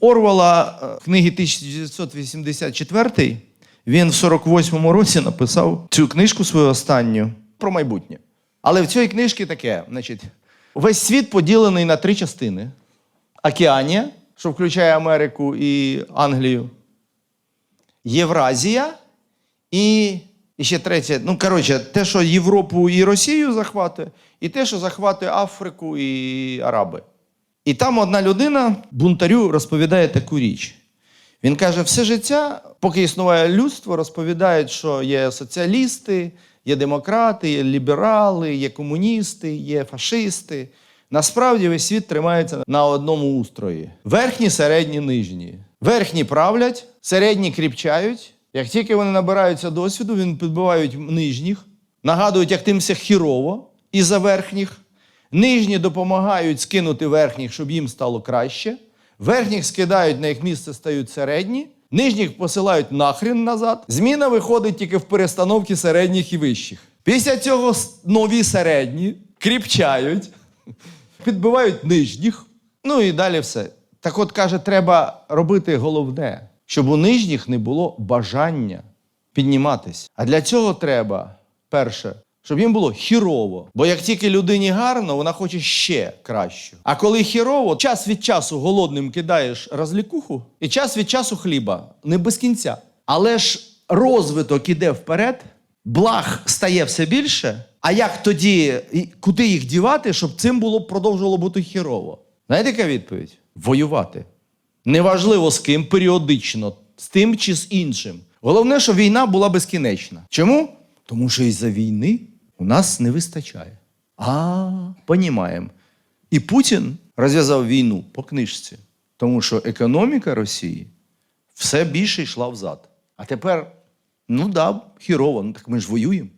Орвала е, книги 1984 він в 48-му році написав цю книжку свою останню про майбутнє. Але в цій книжці таке: значить, весь світ поділений на три частини: Океанія, що включає Америку і Англію, Євразія і, і ще третє. Ну, коротше, те, що Європу і Росію захватує, і те, що захватує Африку і Араби. І там одна людина бунтарю розповідає таку річ. Він каже: все життя, поки існує людство, розповідають, що є соціалісти, є демократи, є ліберали, є комуністи, є фашисти. Насправді весь світ тримається на одному устрої: верхні, середні, нижні. Верхні правлять, середні кріпчають. Як тільки вони набираються досвіду, вони підбивають нижніх, нагадують, як тим все хірово і за верхніх. Нижні допомагають скинути верхніх, щоб їм стало краще. Верхніх скидають, на їх місце стають середні. Нижніх посилають нахрін назад. Зміна виходить тільки в перестановці середніх і вищих. Після цього нові середні кріпчають, підбивають нижніх. Ну і далі все. Так от каже, треба робити головне, щоб у нижніх не було бажання підніматись. А для цього треба, перше, щоб їм було хірово. Бо як тільки людині гарно, вона хоче ще краще. А коли хірово, час від часу голодним кидаєш розлікуху, і час від часу хліба, не без кінця. Але ж розвиток іде вперед, благ стає все більше. А як тоді, куди їх дівати, щоб цим було продовжувало бути хірово? Знаєте, яка відповідь? Воювати. Неважливо з ким, періодично, з тим чи з іншим. Головне, щоб війна була безкінечна. Чому? Тому що із-за війни у нас не вистачає. А, понімаємо. І Путін розв'язав війну по книжці, тому що економіка Росії все більше йшла взад. А тепер, ну да, хірово, ну так ми ж воюємо.